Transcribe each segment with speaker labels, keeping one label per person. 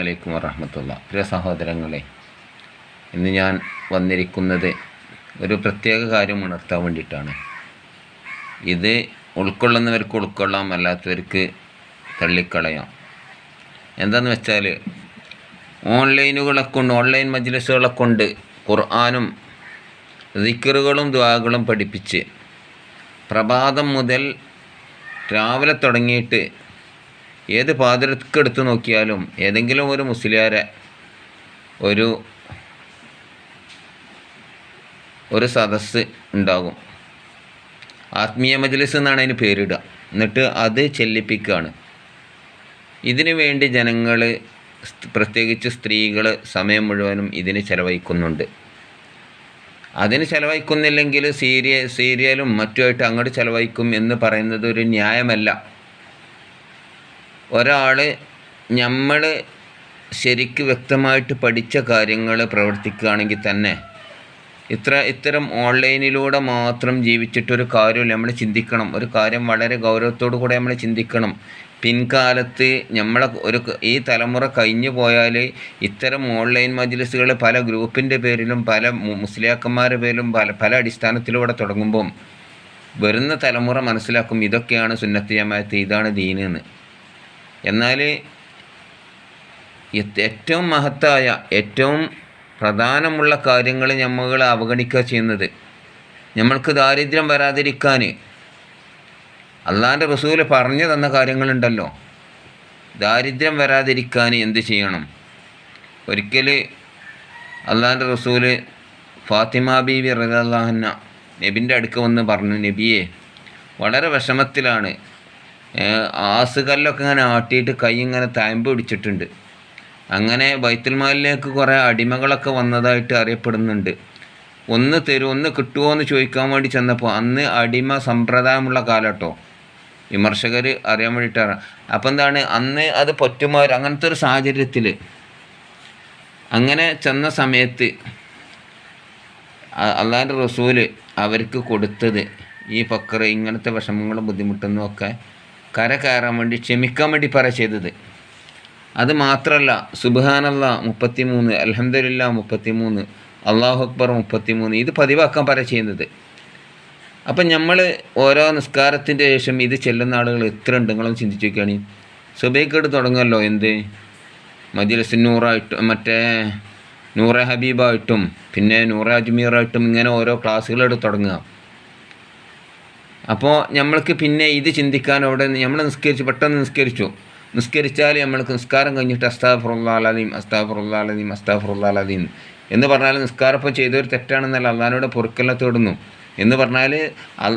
Speaker 1: അലൈക്കും വറഹമത്തുള്ള. പ്രിയ സഹോദരങ്ങളെ ഇന്ന് ഞാൻ വന്നിരിക്കുന്നത് ഒരു പ്രത്യേക കാര്യം ഉണർത്താൻ വേണ്ടിയിട്ടാണ്. ഇത് ഉൾക്കൊള്ളുന്നവർക്ക് ഉൾക്കൊള്ളാം അല്ലാത്തവർക്ക് തള്ളിക്കളയാം. എന്താണെന്ന് വെച്ചാൽ ഓൺലൈനുകളെ കൊണ്ട് ഓൺലൈൻ മജ്ലിസുകളെ കൊണ്ട് ഖുർആാനും ദിക്കറുകളും ദ്വാകളും പഠിപ്പിച്ച് പ്രഭാതം മുതൽ രാവിലെ തുടങ്ങിയിട്ട് ഏത് പാതിരക്കെടുത്ത് നോക്കിയാലും ഏതെങ്കിലും ഒരു മുസ്ലിയാരെ ഒരു ഒരു സദസ്സ് ഉണ്ടാകും. ആത്മീയ മജ്ലിസ് എന്നാണ് അതിന് പേരിടുക. എന്നിട്ട് അത് ചെല്ലിപ്പിക്കുകയാണ്. ഇതിനു വേണ്ടി ജനങ്ങൾ പ്രത്യേകിച്ച് സ്ത്രീകൾ സമയം മുഴുവനും ഇതിന് ചിലവഴിക്കുന്നുണ്ട്. അതിന് ചിലവഴിക്കുന്നില്ലെങ്കിൽ സീരിയ സീരിയലും മറ്റുമായിട്ട് അങ്ങോട്ട് ചിലവഴിക്കും എന്ന് പറയുന്നത് ഒരു ന്യായമല്ല. ഒരാൾ നമ്മൾ ശരിക്ക് വ്യക്തമായിട്ട് പഠിച്ച കാര്യങ്ങൾ പ്രവർത്തിക്കുകയാണെങ്കിൽ തന്നെ ഇത്ര ഇത്തരം ഓൺലൈനിലൂടെ മാത്രം ജീവിച്ചിട്ടൊരു കാര്യമില്ല. നമ്മൾ ചിന്തിക്കണം. ഒരു കാര്യം വളരെ ഗൗരവത്തോടു കൂടെ നമ്മൾ ചിന്തിക്കണം. പിൻകാലത്ത് നമ്മളെ ഒരു ഈ തലമുറ കഴിഞ്ഞു പോയാൽ ഇത്തരം ഓൺലൈൻ മജ്ലിസുകൾ പല ഗ്രൂപ്പിന്റെ പേരിലും പല മുസ്ലിയാക്കന്മാരുടെ പേരിലും പല പല അടിസ്ഥാനത്തിലൂടെ തുടങ്ങുമ്പം വരുന്ന തലമുറ മനസ്സിലാക്കും ഇതൊക്കെയാണ് സുന്നത്ത് ജമാഅത്ത് ഇതാണ് ദീനെന്ന്. എന്നാൽ ഏറ്റവും മഹത്തായ ഏറ്റവും പ്രധാനമുള്ള കാര്യങ്ങൾ നമ്മൾ അവഗണിക്കുക ചെയ്യുന്നത്. നമ്മൾക്ക് ദാരിദ്ര്യം വരാതിരിക്കാൻ അള്ളാന്റെ റസൂൽ പറഞ്ഞു തന്ന കാര്യങ്ങളുണ്ടല്ലോ. ദാരിദ്ര്യം വരാതിരിക്കാൻ എന്ത് ചെയ്യണം? ഒരിക്കൽ അള്ളാന്റെ റസൂൽ ഫാത്തിമ ബീവി റഹ്ലാഹന്ന നബിന്റെ അടുക്ക് വന്ന് പറഞ്ഞു നബിയെ വളരെ വിഷമത്തിലാണ് ആസുകല്ലൊക്കെ ഇങ്ങനെ ആട്ടിയിട്ട് കൈ ഇങ്ങനെ താമ്പ് പിടിച്ചിട്ടുണ്ട്. അങ്ങനെ ബൈത്തുൽമാലിലേക്ക് കുറേ അടിമകളൊക്കെ വന്നതായിട്ട് അറിയപ്പെടുന്നുണ്ട്. ഒന്ന് തരും ഒന്ന് കിട്ടുമോ എന്ന് ചോദിക്കാൻ വേണ്ടി ചെന്നപ്പോൾ അന്ന് അടിമ സമ്പ്രദായമുള്ള കാലട്ടോ. വിമർശകർ അറിയാൻ വേണ്ടിയിട്ടാണ്. അപ്പം എന്താണ്? അന്ന് അത് പൊറ്റുമാർ അങ്ങനത്തെ ഒരു സാഹചര്യത്തിൽ അങ്ങനെ ചെന്ന സമയത്ത് അള്ളാന്റെ റസൂൽ അവർക്ക് കൊടുത്തത് ഈ ഫക്കർ ഇങ്ങനത്തെ വിഷമങ്ങളും ബുദ്ധിമുട്ടൊന്നും ഒക്കെ കര കയറാൻ വേണ്ടി ക്ഷമിക്കാൻ വേണ്ടി പറ ചെയ്തത്. അത് മാത്രമല്ല സുബാനല്ല മുപ്പത്തി മൂന്ന് അലഹമില്ല മുപ്പത്തി മൂന്ന് അള്ളാഹു അക്ബർ മുപ്പത്തി മൂന്ന് ഇത് പതിവാക്കാൻ പറ ചെയ്യുന്നത്. അപ്പം നമ്മൾ ഓരോ നിസ്കാരത്തിന്റെ ശേഷം ഇത് ചെല്ലുന്ന ആളുകൾ എത്ര ഉണ്ട് നിങ്ങളും ചിന്തിച്ചു നോക്കുകയാണ് സുബൈക്കേട് തുടങ്ങുമല്ലോ എന്ത്? മജിലസ് നൂറായിട്ടും മറ്റേ നൂറെ ഹബീബായിട്ടും പിന്നെ നൂറെ അജ്മീറായിട്ടും ഇങ്ങനെ ഓരോ ക്ലാസ്സുകളെടുത്ത് തുടങ്ങുക. അപ്പോൾ നമ്മൾക്ക് പിന്നെ ഇത് ചിന്തിക്കാൻ അവിടെ നമ്മൾ നിസ്കരിച്ച് പെട്ടെന്ന് നിസ്കരിച്ചു. നിസ്കരിച്ചാൽ നമ്മൾക്ക് നിസ്കാരം കഴിഞ്ഞിട്ട് അസ്താഫുറുല്ലാലീം അസ്താഫുറുല്ലാലീം അസ്താഫുറുല്ലാലീം എന്ന് പറഞ്ഞാൽ നിസ്കാരം ഇപ്പോൾ ചെയ്തൊരു തെറ്റാണെന്നല്ല അള്ളഹാനോട് പൊറുക്കല്ല തേടുന്നു. എന്ന് പറഞ്ഞാൽ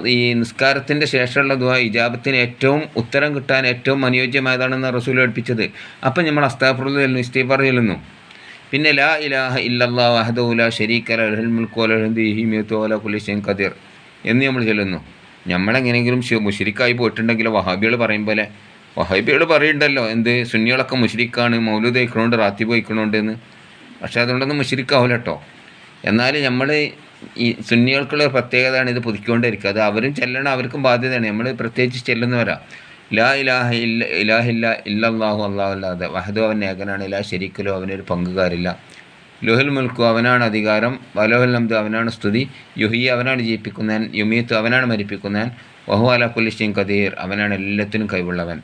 Speaker 1: ഈ നിസ്കാരത്തിന്റെ ശേഷമുള്ള ദുവ ഇജാബത്തിന് ഏറ്റവും ഉത്തരം കിട്ടാൻ ഏറ്റവും അനുയോജ്യമായതാണെന്ന് റസൂൽ പഠിപ്പിച്ചത്. അപ്പം നമ്മൾ അസ്താഫുറുല്ല ഇസ്തീഫർ ചെല്ലുന്നു. പിന്നെ ലാ ഇലാഹ ഇല്ലല്ലാ വഹദുല ഷരീഖ് അലഹൽ മുൽക്കോല കുലിഷൻ ഖദീർ എന്ന് നമ്മൾ ചെല്ലുന്നു. നമ്മളെങ്ങനെയെങ്കിലും മുഷിരിക്കായി പോയിട്ടുണ്ടെങ്കിൽ വഹാബികൾ പറയും പോലെ. വഹാബികൾ പറയുണ്ടല്ലോ എന്ത് സുന്നികളൊക്കെ മുഷിരിക്കാണ് മൗലൂദ് വയ്ക്കണോണ്ട് റാത്തി പോയിക്കണോണ്ട് എന്ന് പക്ഷേ അതുകൊണ്ടൊന്നും മുഷിരിക്കാവില്ല കേട്ടോ എന്നാൽ നമ്മൾ ഈ സുന്നികൾക്കുള്ള പ്രത്യേകതയാണ് ഇത് പുതുക്കിക്കൊണ്ടിരിക്കുക. അത് അവരും ചെല്ലണം അവർക്കും ബാധ്യതയാണ്. നമ്മൾ പ്രത്യേകിച്ച് ചെല്ലുന്നവരാ. ലാ ഇലാഹ ഇല്ല ഇലാഹില്ല ഇല്ലാഹു അള്ളാഹു അല്ലാതെ. വഹദു അവൻ ഏകനാണ് ഇലാ ശരിക്കലോ അവനൊരു പങ്കുകാരില്ല. ലുഹുൽ മുൽക്കു അവനാണ് അധികാരം വലോഹുൽ നംദു അവനാണ് സ്തുതി യുഹി അവനാണ് ജീവിപ്പിക്കുന്നവൻ യുമീത്ത് അവനാണ് മരിപ്പിക്കുന്നവൻ വഹു അല കുലിഷ്യം കദീർ അവനാണ് എല്ലാത്തിനും കൈവുള്ളവൻ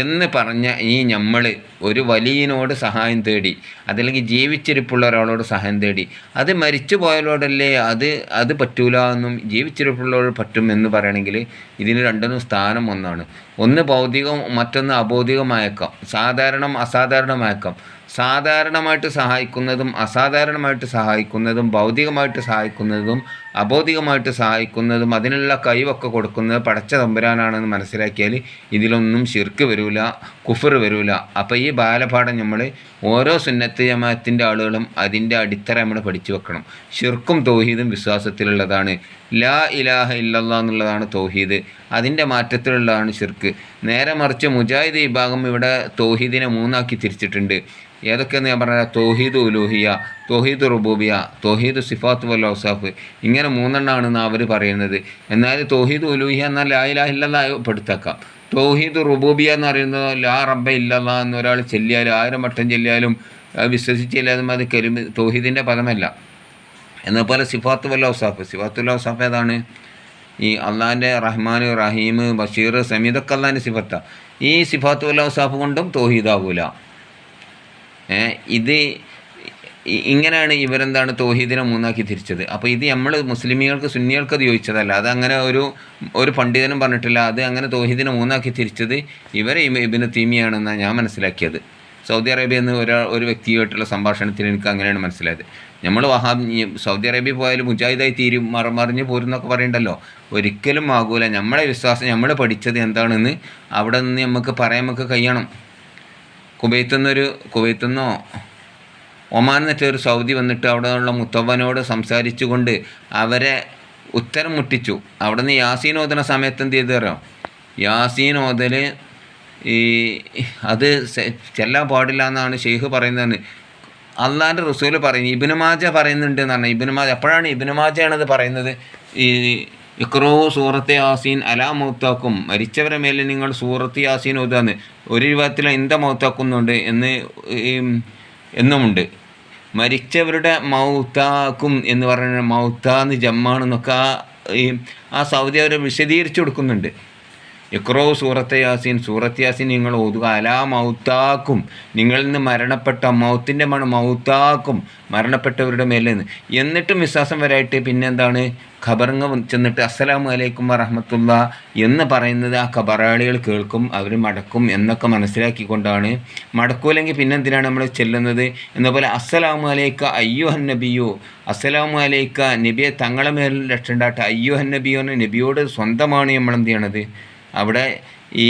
Speaker 1: എന്ന് പറഞ്ഞ ഈ നമ്മൾ ഒരു വലിയനോട് സഹായം തേടി അതല്ലെങ്കിൽ ജീവിച്ചിരിപ്പുള്ള ഒരാളോട് സഹായം തേടി അത് മരിച്ചു പോയാലോടല്ലേ അത് അത് പറ്റൂല എന്നും ജീവിച്ചിരിപ്പുള്ളവർ പറ്റും എന്ന് പറയണമെങ്കിൽ ഇതിന് രണ്ടൊന്നും സ്ഥാനം ഒന്നാണ്. ഒന്ന് ഭൗതികം മറ്റൊന്ന് അബൗതികമായേക്കാം സാധാരണം അസാധാരണമായേക്കാം. സാധാരണമായിട്ട് സഹായിക്കുന്നതും അസാധാരണമായിട്ട് സഹായിക്കുന്നതും ഭൗതികമായിട്ട് സഹായിക്കുന്നതും അബോധികമായിട്ട് സഹായിക്കുന്നതും അതിനുള്ള കഴിവൊക്കെ കൊടുക്കുന്നത് പടച്ച തമ്പുരാനാണെന്ന് മനസ്സിലാക്കിയാൽ ഇതിലൊന്നും ശിർക്ക് വരില്ല കുഫർ വരില്ല അപ്പോൾ ഈ ബാലപാഠം നമ്മൾ ഓരോ സുന്നത്ത് ജമാഅത്തിന്റെ ആളുകളും അതിന്റെ അടിത്തറ നമ്മൾ പഠിച്ചു വെക്കണം. ശിർക്കും തൗഹീദും വിശ്വാസത്തിലുള്ളതാണ്. ലാ ഇലാഹ ഇല്ലല്ലാ എന്നുള്ളതാണ് തൗഹീദ്. അതിന്റെ മാറ്റത്തിലുള്ളതാണ് ശിർക്ക്. നേരെ മറിച്ച് മുജാഹിദ് വിഭാഗം ഇവിടെ തൗഹീദിനെ മൂന്നാക്കി തിരിച്ചിട്ടുണ്ട്. ഏതൊക്കെയെന്ന് ഞാൻ പറഞ്ഞാൽ തോഹീദ് ഉലൂഹിയ തോഹീദ് റുബൂബിയ തോഹീദ് സിഫാത്ത് വൽ ഔസാഫ്. ഇങ്ങനെ മൂന്നെണ്ണമാണെന്ന് അവർ പറയുന്നത്. എന്നാൽ തോഹീദ് ഉലൂഹിയ എന്നാൽ ലായിലാഹില്ല പെടുത്താക്കാം. തോഹീദ് റുബൂബിയ എന്ന് പറയുന്നത് ലാ റബ്ബ ഇല്ലാ എന്ന് ഒരാൾ ചെല്ലിയാലും ആയിരം വട്ടം ചെല്ലിയാലും വിശ്വസിച്ചില്ലാതും അത് കരുമ തോഹീദിന്റെ പദമല്ല. എന്നപോലെ സിഫാത്ത് വല്ല ഔസാഫ്. സിഫാത്തുൽ ഔസാഫ് ഏതാണ്? ഈ അള്ളാഹിന്റെ റഹ്മാൻ റഹീം ബഷീർ സമീദൊക്കെ അള്ളാഹിന്റെ സിഫത്താണ് ഈ സിഫാത്ത് വല്ല ഔസാഫ് കൊണ്ടും തോഹീദാവൂല ഇത് ഇങ്ങനെയാണ് ഇവരെന്താണ് തോഹീദിനെ മൂന്നാക്കി തിരിച്ചത്. അപ്പോൾ ഇത് നമ്മൾ മുസ്ലിമികൾക്ക് സുന്നികൾക്ക് അത് ചോദിച്ചതല്ല അത് അങ്ങനെ ഒരു ഒരു പണ്ഡിതനും പറഞ്ഞിട്ടില്ല. അത് അങ്ങനെ തോഹീദിനെ മൂന്നാക്കി തിരിച്ചത് ഇവരെ ഇബ- ഇബിന് തീമിയാണെന്നാണ് ഞാൻ മനസ്സിലാക്കിയത്. സൗദി അറേബ്യ എന്ന് ഒരാൾ ഒരു വ്യക്തിയായിട്ടുള്ള സംഭാഷണത്തിൽ എനിക്ക് അങ്ങനെയാണ് മനസ്സിലായത്. നമ്മൾ വഹാബ് സൗദി അറേബ്യ പോയാലും മുജാഹിദായി തീരും മറ മറിഞ്ഞ് പോരുന്നൊക്കെ പറയണ്ടല്ലോ. ഒരിക്കലും ആകൂല. നമ്മളെ വിശ്വാസം നമ്മൾ പഠിച്ചത് എന്താണെന്ന് അവിടെ നിന്ന് നമുക്ക് പറയാൻ നമുക്ക് കഴിയണം. കുവൈത്തുനിന്നൊരു കുവൈത്തുനിന്നോ ഒമാൻ എന്നിട്ട് ഒരു സൗദി വന്നിട്ട് അവിടെ ഉള്ള മുത്തവനോട് സംസാരിച്ചുകൊണ്ട് അവരെ ഉത്തരം മുട്ടിച്ചു. അവിടെ നിന്ന് യാസീൻ സമയത്ത് എന്ത് ചെയ്തു തരാം യാസീൻ ഓതൽ ഈ അത് ചെല്ലാൻ പാടില്ല എന്നാണ് ഷെയ്ഖ് പറയുന്നതെന്ന്. അള്ളാന്റെ റസൂൽ പറയുന്നു ഇബിനുമാജ പറയുന്നുണ്ട് എന്നാണ്. ഇബിനുമാജ എപ്പോഴാണ് ഇബിന് മാജയാണത് പറയുന്നത്? ഈ ഇക്രോ സൂറത്തെ യാസീൻ അലാ മൗത്താക്കും. മരിച്ചവരെ മേലെ നിങ്ങൾ സൂറത്ത് യാസീൻ ഓതാന്ന് ഒരു രൂപത്തിൽ എന്ത മൗത്താക്കുന്നുണ്ട് എന്ന് എന്നുമുണ്ട്. മരിച്ചവരുടെ മൗത്താക്കും എന്ന് പറയുന്ന മൗത്താന്ന് ജമ്മാണെന്നൊക്കെ ആ സൗദി അവർ വിശദീകരിച്ചു കൊടുക്കുന്നുണ്ട്. ഇക്രോ സൂറത്ത് യാസീൻ സൂറത്ത് യാസീൻ നിങ്ങൾ ഓതുക. അലാ മൗത്താക്കും. നിങ്ങളിൽ നിന്ന് മരണപ്പെട്ട മൗത്തിന്റെ മണം മൗത്താക്കും. മരണപ്പെട്ടവരുടെ മേലെ നിന്ന് എന്നിട്ടും വിശ്വാസം വരായിട്ട് പിന്നെന്താണ്? ഖബറങ്ങ് ചെന്നിട്ട് അസ്സലാമു അലൈക്കും വറഹമത്തുള്ള എന്ന് പറയുന്നത് ആ ഖബറാളികൾ കേൾക്കും അവർ മടക്കും എന്നൊക്കെ മനസ്സിലാക്കിക്കൊണ്ടാണ്. മടക്കൂലെങ്കിൽ പിന്നെന്തിനാണ് നമ്മൾ ചെല്ലുന്നത്? എന്നപോലെ അസ്സലാമു അലൈക്ക അയ്യോ നബിയോ. അസ്സലാമു അലൈക്ക നബിയെ തങ്ങളെ മേൽ രക്ഷണ്ടാട്ട അയ്യോ നബിയോ എന്ന് നബിയോട് സ്വന്തമാണ് നമ്മൾ എന്ത് ചെയ്യണത്? അവിടെ ഈ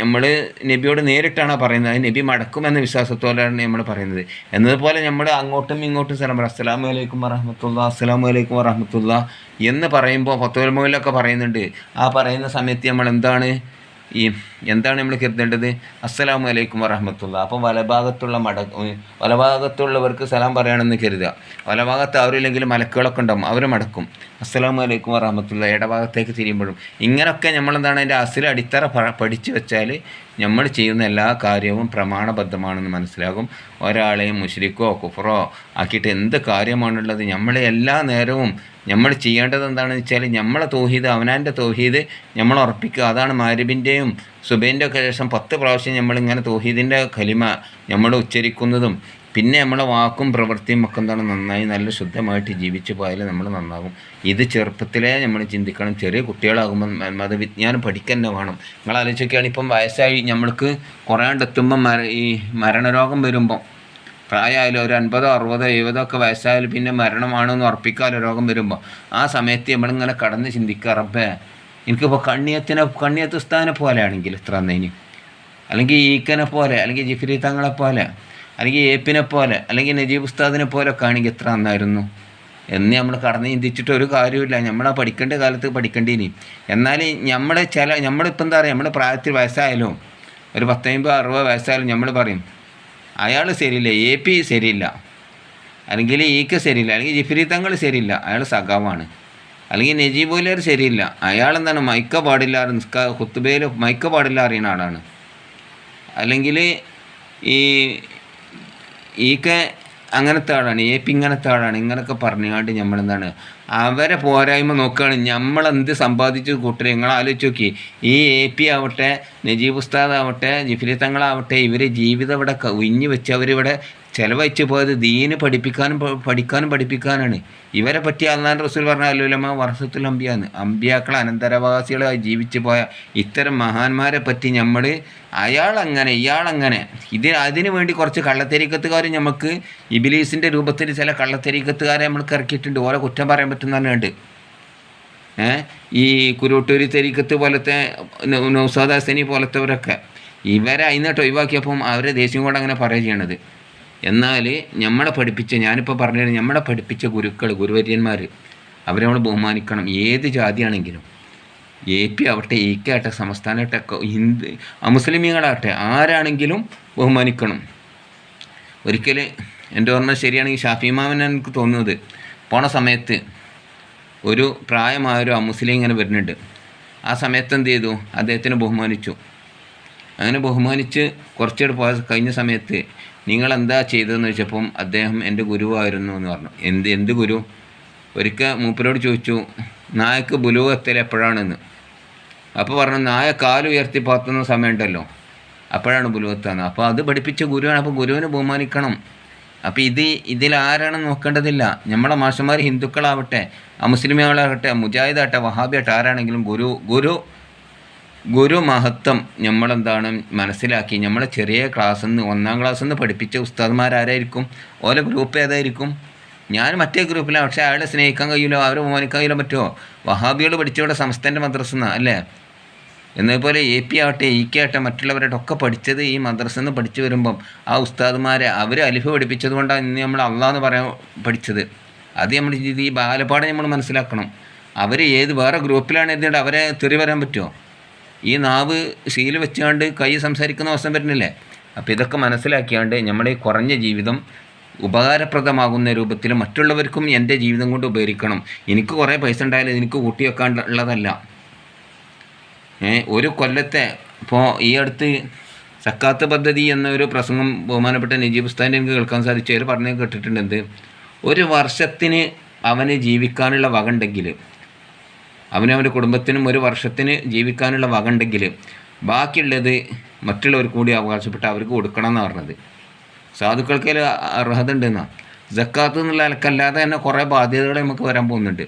Speaker 1: നമ്മൾ നബിയോട് നേരിട്ടാണ് പറയുന്നത്. നബി നബി മടക്കുമെന്ന വിശ്വാസത്തോടെയാണ് നമ്മൾ പറയുന്നത്. എന്നതുപോലെ നമ്മൾ അങ്ങോട്ടും ഇങ്ങോട്ടും സ്ഥലം അസ്സലാമു അലൈക്കും വറഹമത്തുള്ള അസ്സലാമു അലൈക്കും വറഹമത്തുള്ള എന്ന് പറയുമ്പോൾ ഫത്തോൽമോയിലൊക്കെ പറയുന്നുണ്ട്. ആ പറയുന്ന സമയത്ത് നമ്മൾ എന്താണ്? ഈ എന്താണ് നമ്മൾ കരുതേണ്ടത്? അസ്സലാമു അലൈക്കും വറഹമത്തുള്ള അപ്പം വലഭാഗത്തുള്ള മട വലഭാഗത്തുള്ളവർക്ക് സലാം പറയണമെന്ന് കരുതുക. വലഭാഗത്ത് അവരില്ലെങ്കിൽ മലക്കുകളൊക്കെ ഉണ്ടാവും അവർ മടക്കും. അസ്സലാമു അലൈക്കും വറഹമത്തുള്ള ഇടഭാഗത്തേക്ക് തിരിയുമ്പോഴും ഇങ്ങനെയൊക്കെ നമ്മളെന്താണ് അതിന്റെ അസിൽ അടിത്തറ പഠിച്ചു വെച്ചാൽ നമ്മൾ ചെയ്യുന്ന എല്ലാ കാര്യവും പ്രമാണബദ്ധമാണെന്ന് മനസ്സിലാകും. ഒരാളെയും മുഷ്രിക്കോ കുഫറോ ആക്കിയിട്ട് എന്ത് കാര്യമാണുള്ളത് നമ്മളെ എല്ലാ നേരവും നമ്മൾ ചെയ്യേണ്ടത് എന്താണെന്ന് വെച്ചാൽ നമ്മളെ തോഹീദ് അവനാന്റെ തോഹീദ് നമ്മൾ ഉറപ്പിക്കുക. അതാണ് മാരിബിന്റെയും സുബൈന്റെ ഒക്കെ ശേഷം പത്ത് പ്രാവശ്യം നമ്മളിങ്ങനെ തോഹീദിന്റെ കലിമ നമ്മൾ ഉച്ചരിക്കുന്നതും പിന്നെ നമ്മളെ വാക്കും പ്രവൃത്തിയും ഒക്കെ എന്താണ് നന്നായി നല്ല ശുദ്ധമായിട്ട് ജീവിച്ചു പോയാൽ നമ്മൾ നന്നാകും ഇത് ചെറുപ്പത്തിലേ നമ്മൾ ചിന്തിക്കണം. ചെറിയ കുട്ടികളാകുമ്പോൾ മതവിജ്ഞാനം പഠിക്കന്നെ വേണം. നിങ്ങൾ ആലോചിക്കുകയാണ് ഇപ്പം വയസ്സായി നമ്മൾക്ക് കുറയാണ്ടെത്തുമ്പം മര ഈ മരണരോഗം വരുമ്പോൾ പ്രായമായാലും ഒരു അൻപതോ അറുപതോ എഴുപതോ ഒക്കെ വയസ്സായാലും പിന്നെ മരണമാണോ എന്ന് ഉറപ്പിക്കാമല്ലോ രോഗം വരുമ്പോൾ ആ സമയത്ത് നമ്മളിങ്ങനെ കടന്ന് ചിന്തിക്കുക റബ്ബേ എനിക്കിപ്പോൾ കണ്ണിയത്തിനെ കണ്ണിയത്ത് ഉസ്താദിനെ പോലെ ആണെങ്കിൽ ഇത്ര അന്നേന്. അല്ലെങ്കിൽ ഈക്കനെ പോലെ അല്ലെങ്കിൽ ജിഫ്രി തങ്ങളെ പോലെ അല്ലെങ്കിൽ ഏപ്പിനെ പോലെ അല്ലെങ്കിൽ നജീബ് ഉസ്താദിനെ പോലെ ഒക്കെ ആണെങ്കിൽ എത്ര നന്നായിരുന്നു എന്ന് നമ്മൾ കടന്ന് ചിന്തിച്ചിട്ട് ഒരു കാര്യമില്ല നമ്മളാ പഠിക്കേണ്ട കാലത്ത് പഠിക്കേണ്ടീനി. എന്നാൽ നമ്മുടെ ചില നമ്മളിപ്പോൾ എന്താ പറയുക നമ്മുടെ പ്രായത്തിൽ വയസ്സായാലും ഒരു പത്തൊമ്പത് അറുപത് വയസ്സായാലും നമ്മൾ പറയും അയാൾ ശരിയില്ല എ പി ശരിയില്ല. അല്ലെങ്കിൽ ഈക്ക് ശരിയില്ല അല്ലെങ്കിൽ ജിഫ്രി തങ്ങൾ ശരിയില്ല അയാൾ സഖാവാണ്. അല്ലെങ്കിൽ നജീബുലർ ശരിയില്ല. അയാൾ എന്താണ്? മൈക്ക പാടില്ല നിസ്കാ മൈക്ക പാടില്ല അറിയുന്ന ആളാണ്. അല്ലെങ്കിൽ ഈ ഈക്കെ അങ്ങനത്തെ ആളാണ് എ പി ഇങ്ങനത്തെ ആളാണ് ഇങ്ങനൊക്കെ പറഞ്ഞുകൊണ്ട് നമ്മളെന്താണ് അവരെ പോരായ്മ നോക്കുകയാണ് നമ്മളെന്ത് സമ്പാദിച്ചു കൂട്ടരെ? നിങ്ങൾ ആലോചിച്ച് നോക്കി. ഈ എ പി ആവട്ടെ നജീബ് ഉസ്താദ് ആവട്ടെ ജിഫിലി തങ്ങളാവട്ടെ ഇവരെ ജീവിതം ഇവിടെ ഉഞ്ഞു വെച്ച് അവരിവിടെ ചിലവഴിച്ച് പോയത് ദീന് പഠിപ്പിക്കാനും പഠിക്കാനും പഠിപ്പിക്കാനാണ്. ഇവരെ പറ്റി അള്ളാൻ റസൂൽ പറഞ്ഞ അല്ലുലമ വർഷത്തുൽ അമ്പിയാന്ന് അമ്പിയാക്കൾ അനന്തരവാസികളായി ജീവിച്ചു പോയ ഇത്തരം മഹാന്മാരെ പറ്റി നമ്മൾ അയാളങ്ങനെ ഇയാളങ്ങനെ. ഇത് അതിനു വേണ്ടി കുറച്ച് കള്ളത്തെരിക്കത്തുകാർ നമുക്ക് ഇബിലീസിന്റെ രൂപത്തിൽ ചില കള്ളത്തെരിക്കത്തുകാരെ നമ്മൾക്ക് ഇറക്കിയിട്ടുണ്ട് ഓരോ കുറ്റം പറയാൻ പറ്റുന്നതുണ്ട് ഏ? ഈ കുരുട്ടൂരി തെരീക്കത്ത് പോലത്തെ നൗസാദാസിനി പോലത്തെവരൊക്കെ. ഇവരെ അതിനോട്ട് ഒഴിവാക്കിയപ്പം അവരെ ദേഷ്യം കൊണ്ട് അങ്ങനെ പറയുക ചെയ്യണത് എന്നാൽ നമ്മളെ പഠിപ്പിച്ച ഞാനിപ്പോൾ പറഞ്ഞു നമ്മളെ പഠിപ്പിച്ച ഗുരുക്കൾ ഗുരുവര്യന്മാർ അവരെ നമ്മൾ ബഹുമാനിക്കണം. ഏത് ജാതിയാണെങ്കിലും. എ പി ആവട്ടെ എ കെ ആവട്ടെ സംസ്ഥാനമായിട്ടൊക്കെ ഹിന്ദു അമുസ്ലിമീങ്ങളാവട്ടെ ആരാണെങ്കിലും ബഹുമാനിക്കണം. ഒരിക്കൽ എന്റെ ഓർമ്മ ശരിയാണെങ്കിൽ ഷാഫി മാമൻ എനിക്ക് തോന്നുന്നത്. പോണ സമയത്ത് ഒരു പ്രായമായൊരു അമുസ്ലിം ഇങ്ങനെ വരുന്നുണ്ട്. ആ സമയത്ത് എന്ത് ചെയ്തു? അദ്ദേഹത്തിനെ ബഹുമാനിച്ചു. അങ്ങനെ ബഹുമാനിച്ച് കുറച്ചുകൂടെ പോയ കഴിഞ്ഞ സമയത്ത് നിങ്ങൾ എന്താ ചെയ്തതെന്ന് ചോദിച്ചപ്പം അദ്ദേഹം എന്റെ ഗുരുവായിരുന്നു എന്ന് പറഞ്ഞു. എന്ത് എന്ത് ഗുരു? ഒരിക്കൽ മൂപ്പരോട് ചോദിച്ചു നായക്ക് ബുലുവത്തിൽ എപ്പോഴാണെന്ന്? അപ്പോൾ പറഞ്ഞു നായ കാലുയർത്തി പാത്തുന്ന സമയമുണ്ടല്ലോ. അപ്പോഴാണ് ബുലുവത്താണ് അപ്പോൾ അത് പഠിപ്പിച്ച ഗുരുവാണ്. അപ്പോൾ ഗുരുവിനെ ബഹുമാനിക്കണം. അപ്പോൾ ഇത് ഇതിൽ ആരാണെന്ന് നോക്കേണ്ടതില്ല. നമ്മളെ മാഷന്മാർ ഹിന്ദുക്കളാവട്ടെ അമുസ്ലിമുകളാകട്ടെ വഹാബി വഹാബിയാട്ടെ ആരാണെങ്കിലും ഗുരു ഗുരു ഗുരു മഹത്വം നമ്മളെന്താണ് മനസ്സിലാക്കി. നമ്മളെ ചെറിയ ക്ലാസ്സിൽ നിന്ന് ഒന്നാം ക്ലാസ്സിൽ നിന്ന് പഠിപ്പിച്ച ഉസ്താദ്മാരാരായിരിക്കും? ഓരോ ഗ്രൂപ്പ് ഏതായിരിക്കും? ഞാൻ മറ്റേ ഗ്രൂപ്പിലാണ് പക്ഷേ അയാളെ സ്നേഹിക്കാൻ കഴിയില്ല അവരെ മോനിക്കാൻ കഴിയില്ല പറ്റുമോ വഹാബികൾ പഠിച്ചവിടെ സംസ്ഥാന്റെ മദ്രസ അല്ലേ? എന്നതുപോലെ എ പി ആവട്ടെ ഇ കെ ആവട്ടെ മറ്റുള്ളവരുടെ ഒക്കെ പഠിച്ചത് ഈ മദ്രസയിൽ നിന്ന് പഠിച്ചു വരുമ്പം ആ ഉസ്താദ്മാരെ അവർ അലിഫ് പഠിപ്പിച്ചത് കൊണ്ടാണ് ഇന്ന് നമ്മൾ അള്ളാന്ന് പറയാൻ പഠിച്ചത്. അത് നമ്മൾ ഈ ബാലപാഠം നമ്മൾ മനസ്സിലാക്കണം. അവർ ഏത് വേറെ ഗ്രൂപ്പിലാണ് എഴുതിയിട്ട് അവരെ തെറി വരാൻ പറ്റുമോ ഈ നാവ് ശീല വെച്ചുകൊണ്ട് കൈ സംസാരിക്കുന്ന അവസ്ഥ വരുന്നില്ലേ? അപ്പോൾ ഇതൊക്കെ മനസ്സിലാക്കിയാണ്ട് നമ്മുടെ ഈ കുറഞ്ഞ ജീവിതം ഉപകാരപ്രദമാകുന്ന രൂപത്തിൽ മറ്റുള്ളവർക്കും എന്റെ ജീവിതം കൊണ്ട് ഉപകരിക്കണം. എനിക്ക് കുറേ പൈസ ഉണ്ടായാലും എനിക്ക് കൂട്ടി വെക്കാനുള്ളതല്ല ഏ, ഒരു കൊല്ലത്തെ ഇപ്പോൾ ഈ അടുത്ത് സക്കാത്ത് പദ്ധതി എന്നൊരു പ്രസംഗം ബഹുമാനപ്പെട്ട നജീബ് ഉസ്താദിന്റെ എനിക്ക് കേൾക്കാൻ സാധിച്ചു. അവർ പറഞ്ഞു കേട്ടിട്ടുണ്ട് എന്ത്? ഒരു വർഷത്തിന് അവന് ജീവിക്കാനുള്ള വക ഉണ്ടെങ്കിൽ അവനും അവന്റെ കുടുംബത്തിനും ഒരു വർഷത്തിന് ജീവിക്കാനുള്ള വക ഉണ്ടെങ്കിൽ ബാക്കിയുള്ളത് മറ്റുള്ളവർ കൂടി അവകാശപ്പെട്ട് അവർക്ക് കൊടുക്കണം എന്നാണ് പറഞ്ഞത്. സാധുക്കൾക്ക് അർഹത ഉണ്ടെന്നാണ് ജക്കാത്ത് എന്നുള്ള നിലക്കല്ലാതെ തന്നെ കുറേ ബാധ്യതകൾ നമുക്ക് വരാൻ പോകുന്നുണ്ട്.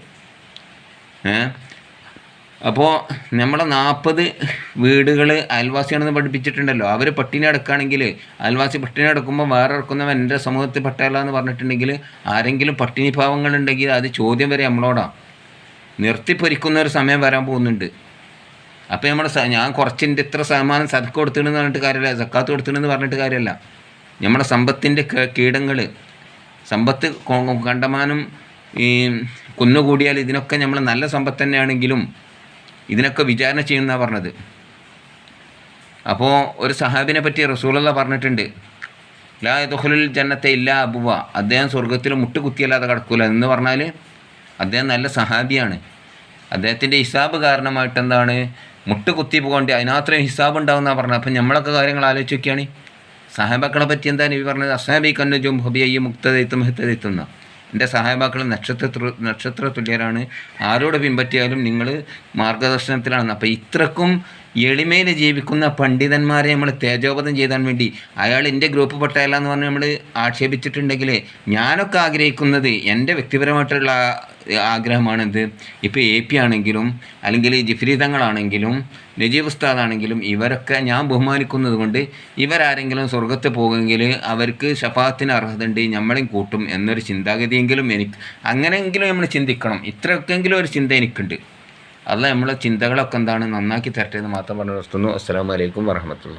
Speaker 1: അപ്പോൾ നമ്മളെ നാൽപ്പത് വീടുകൾ അയൽവാസിയാണെന്ന് പഠിപ്പിച്ചിട്ടുണ്ടല്ലോ. അവർ പട്ടിണി അടക്കുകയാണെങ്കിൽ അയൽവാസി പട്ടിണി അടക്കുമ്പോൾ വേറെ ഇറക്കുന്നവൻ എന്റെ സമൂഹത്തിൽ പെട്ടല്ല എന്ന് പറഞ്ഞിട്ടുണ്ടെങ്കിൽ ആരെങ്കിലും പട്ടിണി പാവങ്ങളുണ്ടെങ്കിൽ അത് ചോദ്യം വരെ നമ്മളോടാണ് നിർത്തിപ്പൊരിക്കുന്ന ഒരു സമയം വരാൻ പോകുന്നുണ്ട്. അപ്പോൾ നമ്മൾ ഞാൻ കുറച്ചിന്റെ ഇത്ര ശതമാനം സദക്ക് കൊടുത്തിട്ടെന്ന് പറഞ്ഞിട്ട് കാര്യമില്ല സക്കാത്ത് കൊടുത്തിട്ടെന്ന് പറഞ്ഞിട്ട് കാര്യമല്ല. നമ്മുടെ സമ്പത്തിന്റെ കീടങ്ങൾ സമ്പത്ത് കണ്ടമാനം ഈ കുന്നുകൂടിയാൽ ഇതിനൊക്കെ നമ്മൾ നല്ല സമ്പത്ത് തന്നെയാണെങ്കിലും ഇതിനൊക്കെ വിചാരണ ചെയ്യുന്നതാണ് പറഞ്ഞത്. അപ്പോൾ ഒരു സഹാബിനെ പറ്റി റസൂലുള്ള പറഞ്ഞിട്ടുണ്ട്. ലാ ദുഹലുൽ ജന്നത്തെ ഇല്ല അബുവ. അദ്ദേഹം സ്വർഗത്തിൽ മുട്ടുകുത്തിയല്ലാതെ കടക്കൂല. എന്ന് പറഞ്ഞാൽ അദ്ദേഹം നല്ല സഹാബിയാണ്. അദ്ദേഹത്തിന്റെ ഹിസാബ് കാരണമായിട്ട് എന്താണ്? മുട്ടുകുത്തി പോകേണ്ടി അതിനകത്രയും ഹിസാബ് ഉണ്ടാവുന്ന പറഞ്ഞത്. അപ്പം നമ്മളൊക്കെ കാര്യങ്ങൾ ആലോചിച്ച് നോക്കിയാണ് സഹാബാക്കളെ പറ്റി എന്താ നബി പറഞ്ഞത്? അസാബി കന്നുജും ഹബിയയ്യും മുക്തദൈത്തും ഹിത്തദൈത്തുന്ന എന്റെ സഹാബാക്കൾ നക്ഷത്ര നക്ഷത്ര തുല്യരാണ് ആരോട് പിൻപറ്റിയാലും നിങ്ങൾ മാർഗദർശനത്തിലാണ് അപ്പോൾ ഇത്രക്കും എളിമയിൽ ജീവിക്കുന്ന പണ്ഡിതന്മാരെ നമ്മൾ തേജോപതം ചെയ്താൻ വേണ്ടി അയാൾ എന്റെ ഗ്രൂപ്പ് പെട്ടയല്ല എന്ന് പറഞ്ഞ് നമ്മൾ ആക്ഷേപിച്ചിട്ടുണ്ടെങ്കിൽ ഞാനൊക്കെ ആഗ്രഹിക്കുന്നത് എന്റെ വ്യക്തിപരമായിട്ടുള്ള ആഗ്രഹമാണിത് ഇപ്പോൾ എ പി ആണെങ്കിലും അല്ലെങ്കിൽ ജിഫ്രി തങ്ങളാണെങ്കിലും നജീബ് ഉസ്താദാണെങ്കിലും ഇവരൊക്കെ ഞാൻ ബഹുമാനിക്കുന്നത് കൊണ്ട് ഇവരാരെങ്കിലും സ്വർഗത്ത് പോകുമെങ്കിൽ അവർക്ക് ഷഫാത്തിന് അർഹതയുണ്ട് നമ്മളെയും കൂട്ടും എന്നൊരു ചിന്താഗതിയെങ്കിലും എനിക്ക് അങ്ങനെയെങ്കിലും നമ്മൾ ചിന്തിക്കണം. ഇത്രയൊക്കെങ്കിലും ഒരു ചിന്ത എനിക്കുണ്ട്. അല്ല നമ്മളെ ചിന്തകളൊക്കെ എന്താണ്? നന്നാക്കി തരട്ടെ എന്ന് മാത്രം പറഞ്ഞു നിർത്തുന്നു അസ്സാം വലൈക്കും വറഹമത്തുള്ള